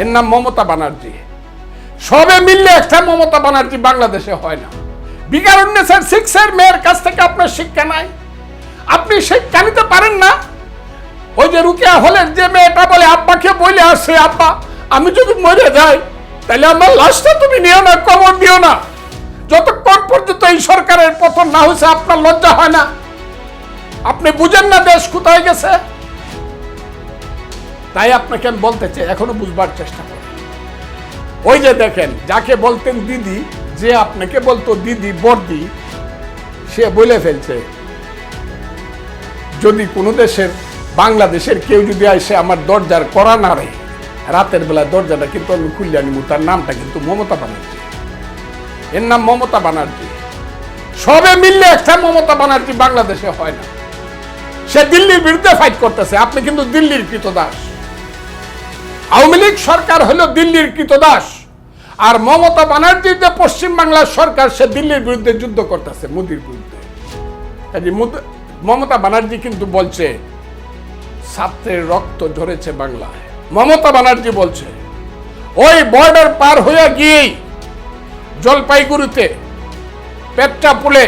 এর নাম মমতা বানার্জি সবে মিললে একটা মমতা বানার্জি বাংলাদেশে হয় না। বিকারুন্নেসের সিক্সের মেয়ের কাছ থেকে আপনার শিক্ষা নাই। আপনি শিক্ষা নিতে পারেন না? ওই যে রুকিয়া হলের যে মেয়েটা বলে, আব্বাকে বলে আসছে আব্বা, আমি যদি মরে যাই তাহলে আমার লাশটা তুমি নিও না, কবর দিও না। যতক্ষণ পর্যন্ত এই সরকারের পতন না হয়েছে, আপনার লজ্জা হয় না। আপনি বুঝেন না দেশ কোথায় গেছে? তাই আপনাকে আমি বলতে চাই, এখনও বুঝবার চেষ্টা করেন। ওই যে দেখেন, যাকে বলতেন দিদি, যে আপনাকে বলতো, দিদি, বর্দি। সে বলে ফেলছে, যদি কোনো দেশের, বাংলাদেশের কেউ যদি আসে আমার দরজার করা না রে রাতের বেলা দরজাটা কিন্তু আমি খুললে আনিব তার নামটা কিন্তু মমতা ব্যানার্জি। এর নাম মমতা ব্যানার্জি। সবে মিললে একটা মমতা ব্যানার্জি বাংলাদেশে হয় না। সে দিল্লির বিরুদ্ধে ফাইট করতেছে, আপনি কিন্তু দিল্লির কৃতদাস। আওয়ামী লীগ সরকার হলো দিল্লির কৃতদাস। আর মমতা ব্যানার্জির যে পশ্চিম বাংলার সরকার, সে দিল্লির বিরুদ্ধে যুদ্ধ করতেছে, মোদির বিরুদ্ধে। মমতা ব্যানার্জি কিন্তু বলছে, ছাত্রের রক্ত ঝরেছে বাংলায়। মমতা ব্যানার্জি বলছে, ওই বর্ডার পার হয়ে গিয়েই জলপাইগুড়িতে পেটটা পুলে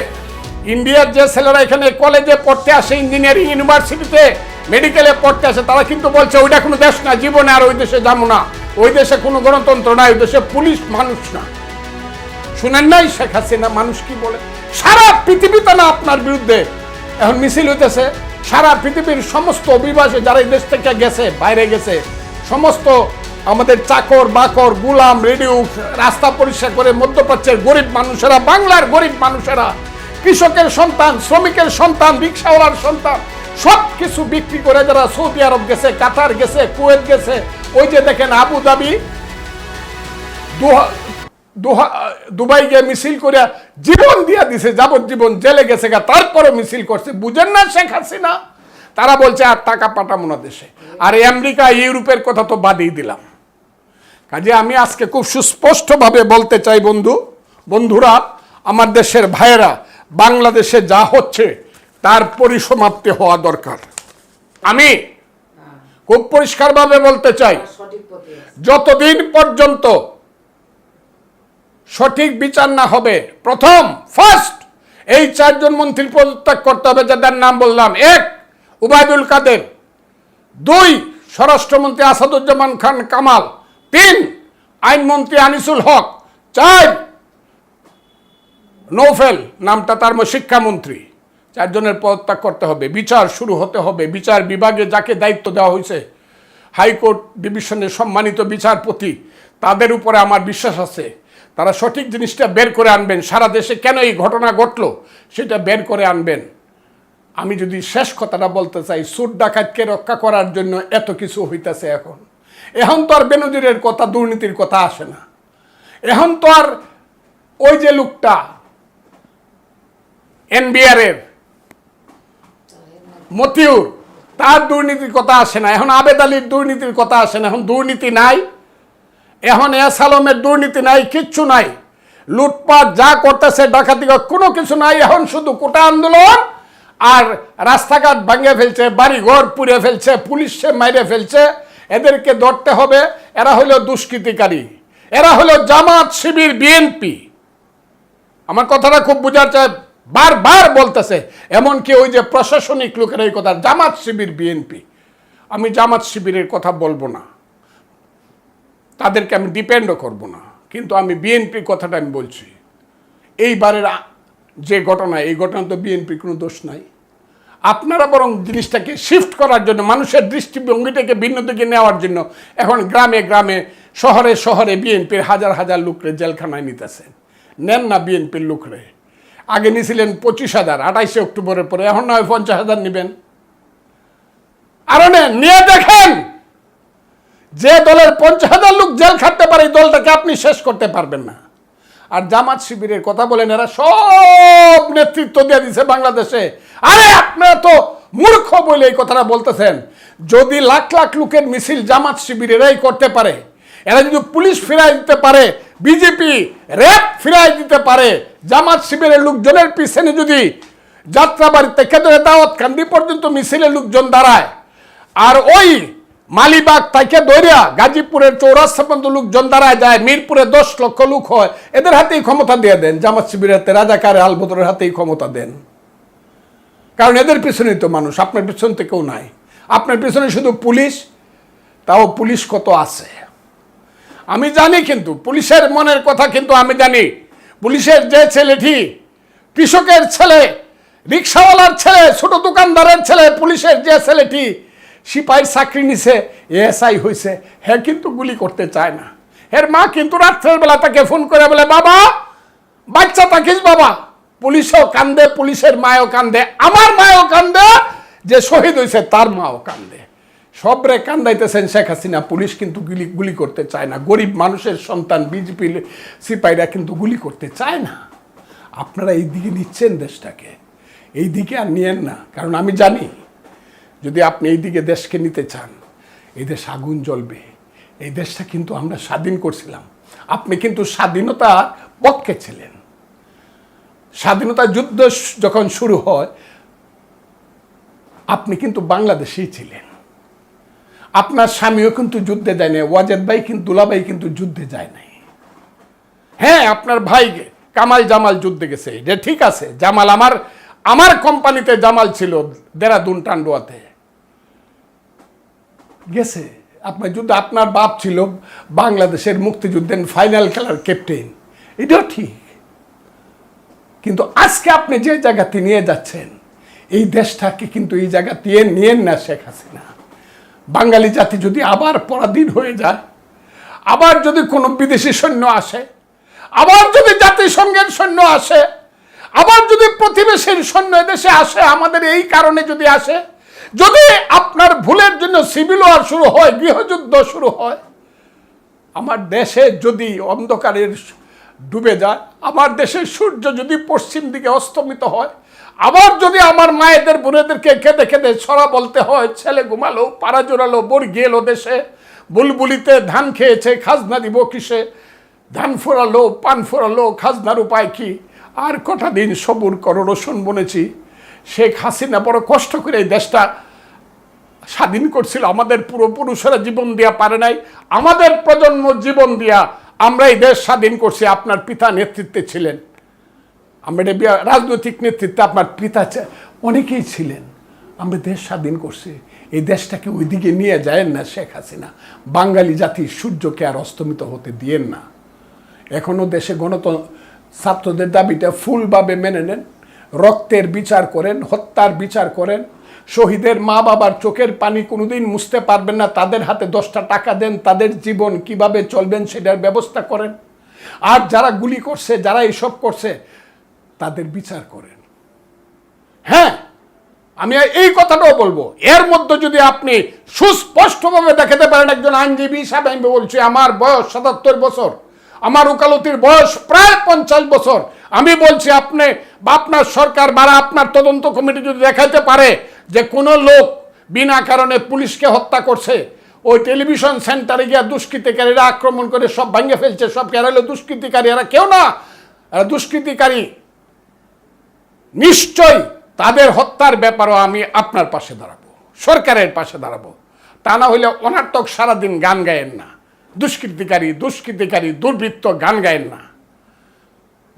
ইন্ডিয়ার যে ছেলেরা এখানে কলেজে পড়তে আসে ইঞ্জিনিয়ারিং ইউনিভার্সিটিতে মেডিকেলে পড়তে আসে, তারা কিন্তু বলছে, ওইটা কোনো দেশ না, জীবনে আর ওই দেশে যাব না। ওই দেশে কোনো গণতন্ত্র নাই, ওই দেশে পুলিশ মানুষ না। শুনেন নাই শেখ হাসিনা, মানুষ কি বলে? সারা পৃথিবীতে না আপনার বিরুদ্ধে। এখন মিছিল হইতেছে, সারা পৃথিবীর সমস্ত অভিবাসী যারা এই দেশ থেকে গেছে, বাইরে গেছে, সমস্ত আমাদের চাকর, বাকর, গুলাম, রেডিও, রাস্তা পরিষ্কার করে মধ্যপ্রাচ্যের গরিব মানুষেরা, বাংলার গরিব মানুষেরা, কৃষকের সন্তান, শ্রমিকের সন্তান, রিক্সাওয়ালার সন্তান সব কিছু বিক্রি করে যারা সৌদি আরব গেছে, কাতার গেছে, কুয়েত গেছে, ওই যে দেখেন আবু ধাবি, দুহা- দুহা- দুবাই গিয়ে মিছিল করে জীবন দিয়া দিছে, যাবজ্জীবন জেলে গেছে গা তারপরে মিছিল করছে। বুঝেন না শেখ হাসিনা? তারা বলছে, আর টাকা পাঠাবো না দেশে। আর আমেরিকা ইউরোপের কথা তো বাদই দিলাম। কাজে আমি আজকে খুব সুস্পষ্টভাবে বলতে চাই বন্ধু, বন্ধুরা, আমার দেশের ভাইয়েরা, বাংলাদেশে যা হচ্ছে তার পরিসমাপ্তি হওয়া দরকার। আমি খুব পরিষ্কারভাবে বলতে চাই। যতদিন পর্যন্ত সঠিক বিচার না হবে, প্রথম ফার্স্ট এই চারজন মন্ত্রী পদত্যাগ করতে হবে, যাদের নাম বললাম। এক, উবায়দুল কাদের। দুই, স্বরাষ্ট্রমন্ত্রী আসাদুজ্জামান খান কামাল। তিন, আইনমন্ত্রী আনিসুল হক। চার, নৌফেল, নামটা তার শিক্ষামন্ত্রী। চারজনের পদত্যাগ করতে হবে। বিচার শুরু হতে হবে। বিচার বিভাগে যাকে দায়িত্ব দেওয়া হয়েছে, হাইকোর্ট ডিভিশনের সম্মানিত বিচারপতি, তাদের উপরে আমার বিশ্বাস আছে। তারা সঠিক জিনিসটা বের করে আনবেন। সারা দেশে কেন এই ঘটনা ঘটলো সেটা বের করে আনবেন। আমি যদি শেষ কথাটা বলতে চাই, সুদ ডাকাতকে রক্ষা করার জন্য এত কিছু হইতেছে এখন। এখন তো আর বেনজিরের কথা, দুর্নীতির কথা আসে না। এখন তো আর ওই যে লোকটা এনবিআর এর মতিউর, তার দুর্নীতির কথা আসে না। এখন আবেদ আলীর দুর্নীতির কথা আসে না। এখন দুর্নীতি নাই। এখন এস আলমের দুর্নীতি নাই, কিচ্ছু নাই। লুটপাট যা করতেছে, ডাকাতি কোনো কিছু নাই। এখন শুধু কোটা আন্দোলন আর রাস্তাঘাট ভাঙে ফেলছে বাড়ি ঘর পুড়ে ফেলছে, পুলিশে মাইরে ফেলছে। এদেরকে ধরতে হবে। এরা হলো দুষ্কৃতিকারী। এরা হলো জামাত শিবির বিএনপি। আমার কথাটা খুব বোঝার চায় বারবার বলতেছে, এমনকি ওই যে প্রশাসনিক লোকের এই কথা, জামাত শিবির বিএনপি আমি জামাত শিবিরের কথা বলব না। তাদেরকে আমি ডিপেন্ডও করব না। কিন্তু আমি বিএনপির কথাটা আমি বলছি। এইবারের যে ঘটনা, এই ঘটনা তো বিএনপির কোনো দোষ নাই। আপনারা বরং জিনিসটাকে শিফট করার জন্য, মানুষের দৃষ্টিভঙ্গিটাকে ভিন্ন দিকে নেওয়ার জন্য এখন গ্রামে গ্রামে, শহরে শহরে বিএনপির হাজার হাজার লোকরে জেলখানায় নিতেছেন নেন না বিএনপির লোকরে। আগে নিয়েছিলেন পঁচিশ হাজার, আঠাইশে অক্টোবরের পরে, এখন নয়, পঞ্চাশ হাজার নেবেন। আরও নেন, নিয়ে দেখেন! যে দলের পঞ্চাশ হাজার লোক জেল খাটতে পারে দলটাকে আপনি শেষ করতে পারবেন না। আর জামাত শিবিরের কথা বলেন, এরা সব নেতৃত্ব দিয়ে দিছে বাংলাদেশে। আরে আপনারা তো মূর্খ বলে এই কথাটা বলতেছেন। যদি লাখ লাখ লোকের মিছিল জামাত শিবিরেরাই করতে পারে, এরা যদি পুলিশ ফিরাই দিতে পারে বিজেপি র্যাব ফিরাই দিতে পারে। জামাত শিবিরের লোকজনের পিছনে যদি যাত্রাবাড়ি থেকে দাওয়াত কান্দি পর্যন্ত মিছিলে লোকজন দাঁড়ায়, আর ওই মালিবাগ থেকে দৈরিয়া গাজীপুরের চৌরাস্তা পর্যন্ত লোকজন দাঁড়ায় যায়, মিরপুরে দশ লক্ষ লোক হয়, এদের হাতেই ক্ষমতা দিয়ে দেন। জামাত শিবিরের হাতে রাজাকার আলবদরের হাতেই ক্ষমতা দেন। কারণ এদের পিছনেই তো মানুষ, আপনার পিছন থেকেও নাই। আপনার পিছনে শুধু পুলিশ, তাও পুলিশ কত আছে? আমি জানি কিন্তু, পুলিশের মনের কথা কিন্তু আমি জানি। পুলিশের যে ছেলেটি, কৃষকের ছেলে, রিক্সাওয়ালার ছেলে, ছোট দোকানদারের ছেলে, পুলিশের যে ছেলেটি, সিপাহীর চাকরি নিছে, এএসআই হয়েছে হ্যাঁ কিন্তু গুলি করতে চায় না। এর মা কিন্তু রাত্রের বেলা তাকে ফোন করে বলে, বাবা, বাচ্চা থাকিস বাবা। পুলিশও কান্দে, পুলিশের মায়ও কান্দে, আমার মায়ও কান্দে, যে শহীদ হয়েছে তার মাও কান্দে। সবরে কান্দাইতেছেন শেখ হাসিনা, পুলিশ কিন্তু গুলি গুলি করতে চায় না। গরিব মানুষের সন্তান, বিজেপি সিপাহীরা কিন্তু গুলি করতে চায় না। আপনারা এই দিকে নিচ্ছেন দেশটাকে। এই দিকে আর নিয়েন না। কারণ আমি জানি, যদি আপনি এই দিকে দেশকে নিতে চান, এই দেশ আগুন জ্বলবে। এই দেশটা কিন্তু আমরা স্বাধীন করছিলাম। আপনি কিন্তু স্বাধীনতার পক্ষে ছিলেন। স্বাধীনতা যুদ্ধ যখন শুরু হয়, আপনি কিন্তু বাংলাদেশেই ছিলেন। আপনার স্বামীও কিন্তু যুদ্ধে যায় নাই, ওয়াজেদ ভাই কিন্তু, দুলাভাই কিন্তু যুদ্ধে যায় নাই। হ্যাঁ আপনার ভাই কামাল জামাল যুদ্ধে গেছে যে ঠিক আছে। জামাল আমার আমার কোম্পানিতে জামাল ছিল দেরাদুন টান্ডুয়াতে। গেছে। আপনার যুদ্ধ, আপনার বাপ ছিল বাংলাদেশের মুক্তিযুদ্ধের ফাইনাল খেলার ক্যাপ্টেন এটাও ঠিক। কিন্তু আজকে আপনি যে জায়গাতে নিয়ে যাচ্ছেন, এই দেশটাকে কিন্তু এই জায়গাতে নিয়েন না শেখ হাসিনা। বাঙালি জাতি যদি আবার পরাধীন হয়ে যায়, আবার যদি কোনো বিদেশি সৈন্য আসে, আবার যদি জাতিসংঘের সৈন্য আসে, আবার যদি প্রতিবেশীর সৈন্য দেশে আসে, আমাদের এই কারণে যদি আসে, যদি আপনার ভুলের জন্য সিভিল ওয়ার শুরু হয়, গৃহযুদ্ধ শুরু হয়, আমার দেশে যদি অন্ধকারের ডুবে যায়, আমার দেশের সূর্য যদি পশ্চিম দিকে অস্তমিত হয় আবার যদি আমার মায়েদের, বোনেদেরকে খেতে খেতে ছড়া বলতে হয়, ছেলে ঘুমালো, পাড়া জোড়ালো বর্গি এলো দেশে, বুলবুলিতে ধান খেয়েছে, খাজনা দিব কিসে? ধান ফোরালো পান ফোরালো খাজনার উপায় কি? আর কটা দিন সবুর করো রসুন বনেছি। শেখ হাসিনা বড় কষ্ট করে এই দেশটা স্বাধীন করছিল। আমাদের পূর্বপুরুষেরা জীবন দিয়া পারে নাই। আমাদের প্রজন্ম জীবন দিয়া আমরা এই দেশ স্বাধীন করছি। আপনার পিতা নেতৃত্বে ছিলেন। আমরা রাজনৈতিক নেতৃত্বে আপনার পিতা অনেকেই ছিলেন। আমরা দেশ স্বাধীন করছি। এই দেশটাকে ওইদিকে নিয়ে যায় না শেখ হাসিনা। বাঙালি জাতির সূর্যকে আর অস্তমিত হতে দিয়েন না। এখনও দেশে গণতন্ত্র ছাত্রদের দাবিটা ফুলভাবে মেনে নেন। রক্তের বিচার করেন, হত্যার বিচার করেন। শহীদের মা বাবার চোখের পানি কোনোদিন মুছতে পারবেন না। তাদের হাতে দশটা টাকা দেন, তাদের জীবন কীভাবে চলবেন সেটার ব্যবস্থা করেন। আর যারা গুলি করছে, যারা এসব করছে তাদের বিচার করেন। হ্যাঁ আমি এই কথাটাও বলব। এর মধ্যে যদি আপনি সুস্পষ্টভাবে দেখাতে পারেন, একজন আইনজীবী হিসাবে আমি বলছি, আমার বয়স সাতাত্তর বছর, আমার উকালতির বয়স প্রায় পঞ্চাশ বছর, আমি বলছি, আপনি বা আপনার সরকার বা আপনার তদন্ত কমিটি যদি দেখাতে পারে যে কোনো লোক বিনা কারণে পুলিশকে হত্যা করছে, ওই টেলিভিশন সেন্টারে গিয়া দুষ্কৃতিকারীরা আক্রমণ করে সব ভাঙে ফেলছে, সব কেরালে দুষ্কৃতিকারী, এরা কেউ না দুষ্কৃতিকারী নিশ্চয় তাদের হত্যার ব্যাপারও আমি আপনার পাশে দাঁড়াবো, সরকারের পাশে দাঁড়াবো। তা না হলে অনার্থক সারাদিন গান গায়েন না, দুষ্কৃতিকারী দুষ্কৃতিকারী, দুর্বৃত্ত গান গায়েন না।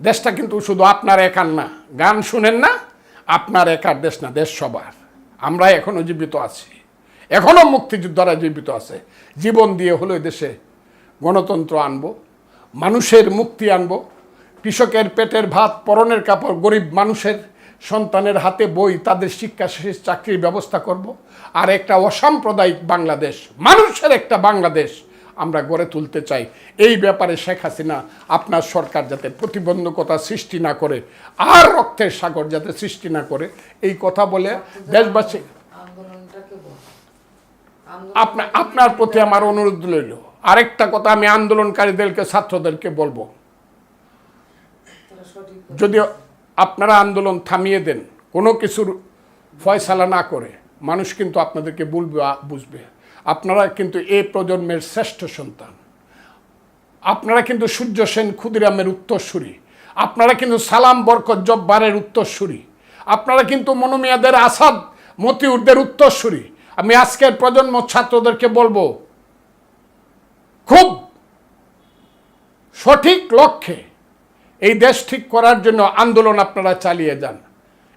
দেশটা কিন্তু শুধু আপনার একার না, গান শুনেন না, আপনার একার দেশ না, দেশ সবার। আমরা এখনও জীবিত আছি এখনও মুক্তিযোদ্ধারা জীবিত আছে। জীবন দিয়ে হলো দেশে গণতন্ত্র আনব, মানুষের মুক্তি আনব কৃষকের পেটের ভাত, পরনের কাপড়, গরিব মানুষের সন্তানের হাতে বই, তাদের শিক্ষা শেষ চাকরির ব্যবস্থা করব। আর একটা অসাম্প্রদায়িক বাংলাদেশ, মানুষের একটা বাংলাদেশ আমরা গড়ে তুলতে চাই। এই ব্যাপারে শেখ হাসিনা আপনার সরকার যাতে প্রতিবন্ধকতা সৃষ্টি না করে, আর রক্তের সাগর যাতে সৃষ্টি না করে, এই কথা বলে দেশবাসী আপনার প্রতি আমার অনুরোধ রইল। আরেকটা কথা আমি আন্দোলনকারীদেরকে, ছাত্রদেরকে বলব। যদি আপনারা আন্দোলন থামিয়ে দেন, কোনো কিছুর ফয়সালা না করে, মানুষ কিন্তু আপনাদেরকে বলবে বুঝবে। আপনারা কিন্তু এ প্রজন্মের শ্রেষ্ঠ সন্তান। আপনারা কিন্তু সূর্য সেন ক্ষুদিরামের উত্তরসূরি। আপনারা কিন্তু সালাম বরকত জব্বারের উত্তরসূরি। আপনারা কিন্তু মনোমিয়াদের আসাদ মতিউরদের উত্তরসূরি। আমি আজকের প্রজন্ম ছাত্রদেরকে বলব, খুব সঠিক লক্ষ্যে এই দেশ ঠিক করার জন্য আন্দোলন আপনারা চালিয়ে যান।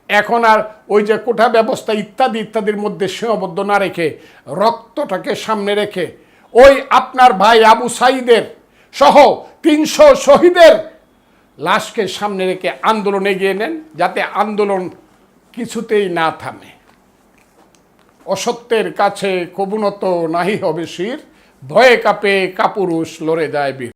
এখন আর ওই যে কোঠা ব্যবস্থা ইত্যাদি ইত্যাদির মধ্যে সীমাবদ্ধ না রেখে, রক্তটাকে সামনে রেখে, ওই আপনার ভাই আবু সাইদের সহ তিনশো শহীদের লাশকে সামনে রেখে আন্দোলন এগিয়ে নেন, যাতে আন্দোলন কিছুতেই না থামে। অসত্যের কাছে কবুনত নাহি হবে শির, ভয়ে কাপে কাপুরুষ লড়ে যায় বীর।